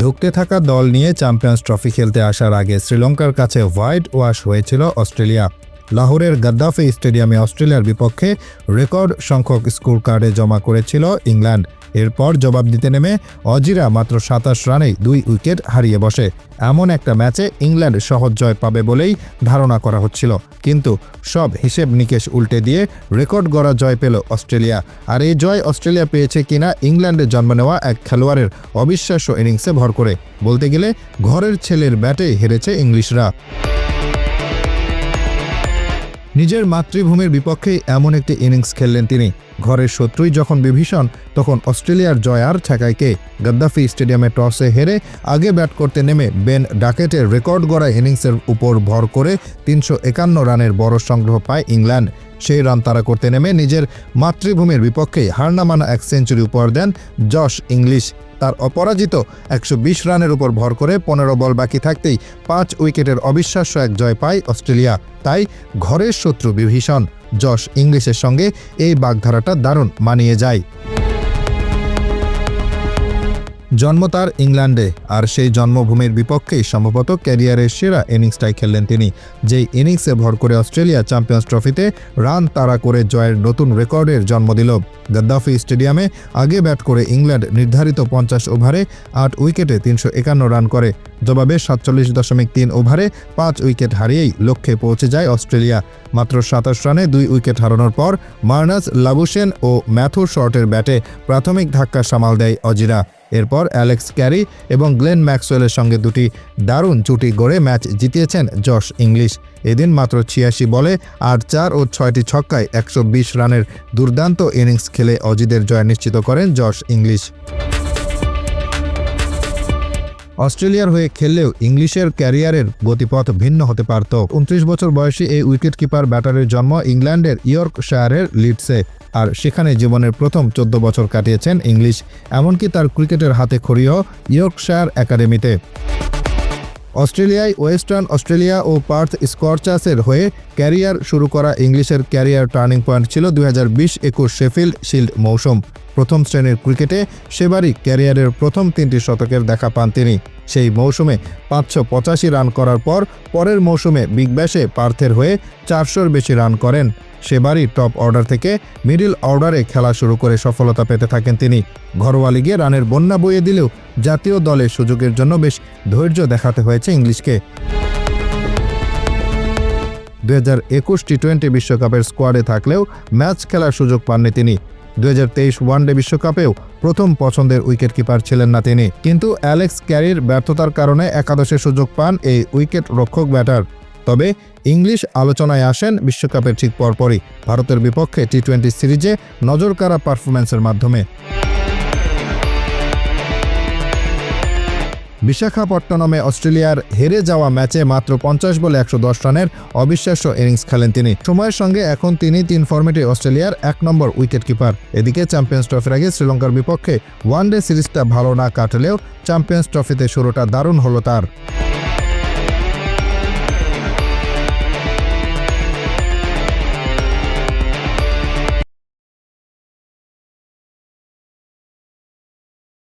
ধুঁকতে থাকা দল নিয়ে চ্যাম্পিয়ন্স ট্রফি খেলতে আসার আগে শ্রীলঙ্কার কাছে হোয়াইট ওয়াশ হয়েছিল অস্ট্রেলিয়া। লাহোরের গাদ্দাফি স্টেডিয়ামে অস্ট্রেলিয়ার বিপক্ষে রেকর্ড সংখ্যক স্কোর কার্ডে জমা করেছিল ইংল্যান্ড। এরপর জবাব দিতে নেমে অজিরা মাত্র সাতাশ রানেই দুই উইকেট হারিয়ে বসে। এমন একটা ম্যাচে ইংল্যান্ড সহজ জয় পাবে বলেই ধারণা করা হচ্ছিল। কিন্তু সব হিসেব নিকেশ উল্টে দিয়ে রেকর্ড গড়া জয় পেল অস্ট্রেলিয়া। আর এই জয় অস্ট্রেলিয়া পেয়েছে কিনা ইংল্যান্ডে জন্ম নেওয়া এক খেলোয়াড়ের অবিশ্বাস্য ইনিংসে ভর করে। বলতে গেলে ঘরের ছেলের ব্যাটে হেরেছে ইংলিশরা। নিজের মাতৃভূমির বিপক্ষেই এমন একটি ইনিংস খেললেন তিনি। ঘরের শত্রুই যখন বিভীষণ, তখন অস্ট্রেলিয়ার জয়ার ঠেকাইকে গদ্দাফি গাদ্দাফি স্টেডিয়ামে টসে হেরে আগে ব্যাট করতে নেমে বেন ডাকেটের রেকর্ড গড়া ইনিংসের উপর ভর করে তিনশো একান্ন রানের বড় সংগ্রহ পায় ইংল্যান্ড। সেই রান তারা করতে নেমে নিজের মাতৃভূমির বিপক্ষে হারনামানা এক সেঞ্চুরি উপহার দেন জশ ইংলিশ। তার অপরাজিত একশো বিশ রানের উপর ভর করে পনেরো বল বাকি থাকতেই পাঁচ উইকেটের অবিশ্বাস্য এক জয় পায় অস্ট্রেলিয়া। তাই ঘরের শত্রু বিভীষণ। জশ ইংলিশের সঙ্গে এই বাগধারাটা দারুণ মানিয়ে যায়। জন্ম তার ইংল্যান্ডে, আর সেই জন্মভূমির বিপক্ষেই সম্ভবত ক্যারিয়ারের সেরা ইনিংসটাই খেললেন তিনি, যেই ইনিংসে ভর করে অস্ট্রেলিয়া চ্যাম্পিয়ন্স ট্রফিতে রান তাড়া করে জয়ের নতুন রেকর্ডের জন্ম দিল। গাদ্দাফি স্টেডিয়ামে আগে ব্যাট করে ইংল্যান্ড নির্ধারিত পঞ্চাশ ওভারে আট উইকেটে তিনশো একান্ন রান করে। জবাবে সাতচল্লিশ দশমিক তিন ওভারে পাঁচ উইকেট হারিয়েই লক্ষ্যে পৌঁছে যায় অস্ট্রেলিয়া। মাত্র সাতাশ রানে দুই উইকেট হারানোর পর মার্নাস লাবুসেন ও ম্যাথু শর্টের ব্যাটে প্রাথমিক ধাক্কা সামাল দেয় অজিরা। এরপর অ্যালেক্স ক্যারি এবং গ্লেন ম্যাক্সওয়েলের সঙ্গে দুটি দারুণ চুটি গড়ে ম্যাচ জিতিয়েছেন জশ ইংলিশ। এদিন মাত্র ছিয়াশি বলে আর চার ও ছয়টি ছক্কায় একশো বিশ রানের দুর্দান্ত ইনিংস খেলে অজিদের জয় নিশ্চিত করেন জশ ইংলিশ। অস্ট্রেলিয়ার হয়ে খেললেও ইংলিশের ক্যারিয়ারের গতিপথ ভিন্ন হতে পারত। উনত্রিশ বছর বয়সী এই উইকেট কিপার ব্যাটারের জন্ম ইংল্যান্ডের ইয়র্কশায়ারের লিডসে আর সেখানে জীবনের প্রথম চোদ্দ বছর কাটিয়েছেন ইংলিশ, এমনকি তার ক্রিকেটের হাতে খড়িও ইয়র্কশায়ার একাডেমিতে। অস্ট্রেলিয়ায় ওয়েস্টার্ন অস্ট্রেলিয়া ও পার্থ স্করচাসের হয়ে ক্যারিয়ার শুরু করা ইংলিশের ক্যারিয়ার টার্নিং পয়েন্ট ছিল দুই হাজার বিশ একুশ শেফিল্ড শিল্ড মৌসুম। প্রথম শ্রেণির ক্রিকেটে সেবারই ক্যারিয়ারের প্রথম তিনটি শতকের দেখা পান তিনি। সেই মৌসুমে পাঁচশো পঁচাশি রান করার পর পরের মৌসুমে বিগ ব্যাশে পার্থের হয়ে চারশোর বেশি রান করেন। সেবারই টপ অর্ডার থেকে মিডিল অর্ডারে খেলা শুরু করে সফলতা পেতে থাকেন তিনি। ঘরোয়া লিগে রানের বন্যা বইয়ে দিলেও জাতীয় দলের সুযোগের জন্য বেশ ধৈর্য দেখাতে হয়েছে ইংলিশকে। দু হাজার একুশ টি টোয়েন্টি বিশ্বকাপের স্কোয়াডে থাকলেও ম্যাচ খেলার সুযোগ পাননি তিনি। দু হাজার তেইশ ওয়ানডে বিশ্বকাপেও প্রথম পছন্দের উইকেটকিপার ছিলেন না তিনি। কিন্তু অ্যালেক্স ক্যারির ব্যর্থতার কারণে একাদশে সুযোগ পান এই উইকেট রক্ষক ব্যাটার। তবে ইংলিশ আলোচনায় আসেন বিশ্বকাপের ঠিক পরপরই, ভারতের বিপক্ষে টি টোয়েন্টি সিরিজে নজরকাড়া পারফরম্যান্সের মাধ্যমে। বিশাখাপট্টনমে অস্ট্রেলিয়ার হেরে যাওয়া ম্যাচে মাত্র পঞ্চাশ বলে একশো দশ রানের অবিশ্বাস্য ইনিংস খেলেন তিনি। সময়ের সঙ্গে এখন তিনি তিন ফর্মেটে অস্ট্রেলিয়ার এক নম্বর উইকেট কিপার এদিকে চ্যাম্পিয়ন্স ট্রফির আগে শ্রীলঙ্কার বিপক্ষে ওয়ানডে সিরিজটা ভালো না কাটলেও চ্যাম্পিয়ন্স ট্রফিতে শুরুটা দারুণ হলো তার।